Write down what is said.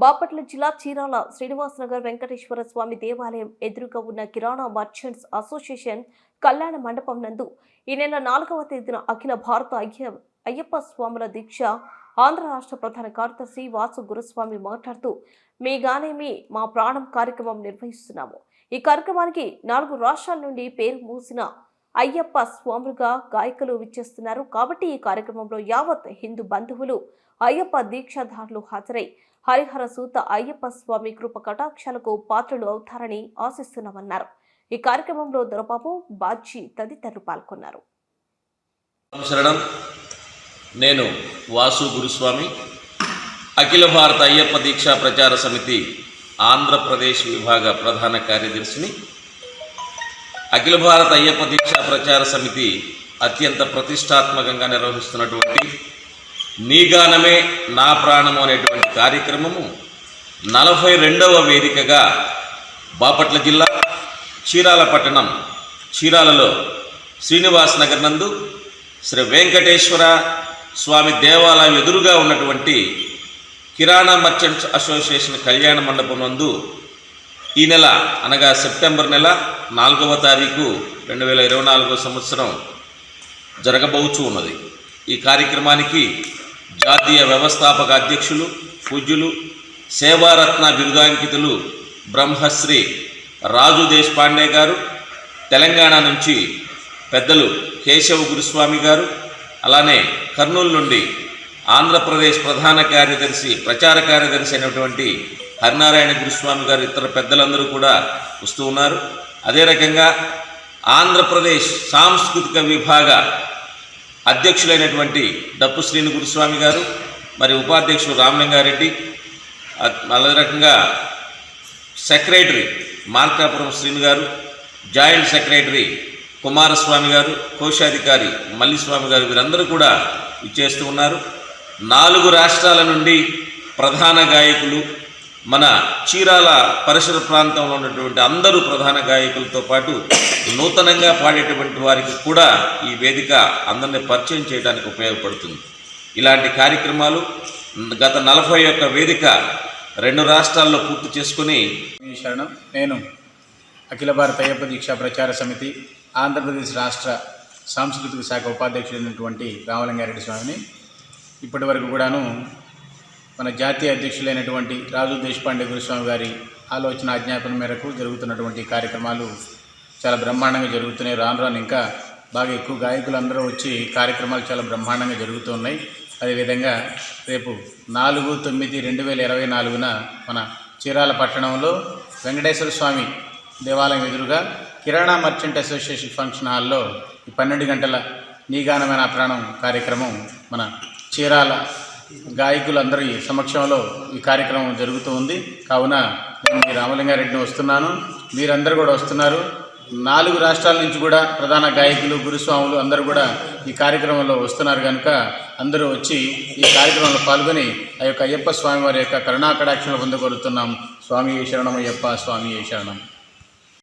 బాపట్ల జిల్లా చీరాల శ్రీనివాసనగర్ వెంకటేశ్వర స్వామి దేవాలయం ఎదురుగా ఉన్న కిరాణా మర్చెంట్స్ అసోసియేషన్ కళ్యాణ మండపం నందు ఈ నెల నాలుగవ తేదీన అఖిల భారత అయ్య అయ్యప్ప స్వాముల దీక్ష ఆంధ్ర రాష్ట్ర ప్రధాన కార్యదర్శి వాసు గురుస్వామి మాట్లాడుతూ మీ గానేమి మా ప్రాణం కార్యక్రమం నిర్వహిస్తున్నాము. ఈ కార్యక్రమానికి నాలుగు రాష్ట్రాల నుండి పేరు మూసిన అయ్యప్ప స్వాములుగా గాయకులు విచ్చేస్తున్నారు. కాబట్టి ఈ కార్యక్రమంలో యావత్ హిందూ బంధువులు అయ్యప్ప దీక్షాధారులు హాజరై హరిహర సూత అయ్యప్ప స్వామి కృప కటాక్షాలకు పాత్రలు అవుతారని ఆశిస్తున్నామన్నారు. ఈ కార్యక్రమంలో దొరబాబు బాజీ తదితరులు పాల్గొన్నారు. శరణం. నేను వాసు గురుస్వామి. అఖిల భారత అయ్యప్ప దీక్షా ప్రచార సమితి ఆంధ్రప్రదేశ్ విభాగ ప్రధాన కార్యదర్శిని. అఖిల భారత అయ్యప్ప దీక్షా ప్రచార సమితి అత్యంత ప్రతిష్టాత్మకంగా నిర్వహిస్తున్నటువంటి నీగానమే నా ప్రాణము అనేటువంటి కార్యక్రమము నలభై రెండవ వేదికగా బాపట్ల జిల్లా చీరాల పట్టణం చీరాలలో శ్రీనివాస్ నగర్ నందు శ్రీ వెంకటేశ్వర స్వామి దేవాలయం ఎదురుగా ఉన్నటువంటి కిరాణా మర్చెంట్స్ అసోసియేషన్ కళ్యాణ మండపం నందు ఈ నెల అనగా సెప్టెంబర్ నెల నాలుగవ తారీఖు రెండు వేల ఇరవై నాలుగో సంవత్సరం జరగబోచు ఉన్నది. ఈ కార్యక్రమానికి జాతీయ వ్యవస్థాపక అధ్యక్షులు పూజ్యులు సేవారత్న బిరుదాంకితులు బ్రహ్మశ్రీ రాజు దేశపాండే గారు తెలంగాణ నుంచి పెద్దలు కేశవ గురుస్వామి గారు అలానే కర్నూలు నుండి ఆంధ్రప్రదేశ్ ప్రధాన కార్యదర్శి ప్రచార కార్యదర్శి అయినటువంటి హరినారాయణ గురుస్వామి గారు ఇతర పెద్దలందరూ కూడా వస్తూ ఉన్నారు. అదే రకంగా ఆంధ్రప్రదేశ్ సాంస్కృతిక విభాగ అధ్యక్షులైనటువంటి డప్పు శ్రీని గురుస్వామి గారు మరి ఉపాధ్యక్షుడు రామలింగారెడ్డి అదే రకంగా సెక్రటరీ మార్కాపురం శ్రీను గారు జాయింట్ సెక్రటరీ కుమారస్వామి గారు కోశాధికారి మల్లిస్వామి గారు వీరందరూ కూడా ఇచ్చేస్తూ ఉన్నారు. నాలుగు రాష్ట్రాల నుండి ప్రధాన గాయకులు మన చీరాల పరిసర ప్రాంతంలో ఉన్నటువంటి అందరూ ప్రధాన గాయకులతో పాటు నూతనంగా పాడేటువంటి వారికి కూడా ఈ వేదిక అందరినీ పరిచయం చేయడానికి ఉపయోగపడుతుంది. ఇలాంటి కార్యక్రమాలు గత నలభై ఒక్క వేదిక రెండు రాష్ట్రాల్లో పూర్తి చేసుకుని శరణం. నేను అఖిల భారత అయ్యప్ప దీక్షా ప్రచార సమితి ఆంధ్రప్రదేశ్ రాష్ట్ర సాంస్కృతిక శాఖ ఉపాధ్యక్షుడైనటువంటి రామలింగారెడ్డి స్వామిని ఇప్పటి వరకు కూడాను మన జాతీయ అధ్యక్షులైనటువంటి రాజు దేశపాండే గురుస్వామి గారి ఆలోచన ఆజ్ఞాపన మేరకు జరుగుతున్నటువంటి కార్యక్రమాలు చాలా బ్రహ్మాండంగా జరుగుతున్నాయి. రాను రాను ఇంకా బాగా ఎక్కువ గాయకులు అందరూ వచ్చి కార్యక్రమాలు చాలా బ్రహ్మాండంగా జరుగుతున్నాయి అదేవిధంగా రేపు నాలుగు తొమ్మిది రెండు వేల ఇరవై నాలుగున మన చీరాల పట్టణంలో వెంకటేశ్వర స్వామి దేవాలయం ఎదురుగా కిరాణా మర్చెంట్ అసోసియేషన్ ఫంక్షన్ హాల్లో పన్నెండు గంటల నీగానమైన ప్రాణం కార్యక్రమం మన చీరాల గాయకులందరి సమక్షంలో ఈ కార్యక్రమం జరుగుతూ ఉంది. కావున నేను మీ రామలింగారెడ్డిని వస్తున్నాను. మీరందరూ కూడా వస్తున్నారు. నాలుగు రాష్ట్రాల నుంచి కూడా ప్రధాన గాయకులు గురుస్వాములు అందరూ కూడా ఈ కార్యక్రమంలో వస్తున్నారు కనుక అందరూ వచ్చి ఈ కార్యక్రమంలో పాల్గొని ఆ యొక్క అయ్యప్ప స్వామి వారి యొక్క కరుణాకటాక్షలు పొందగలుగుతున్నాం స్వామి శరణం అయ్యప్ప స్వామి శరణం.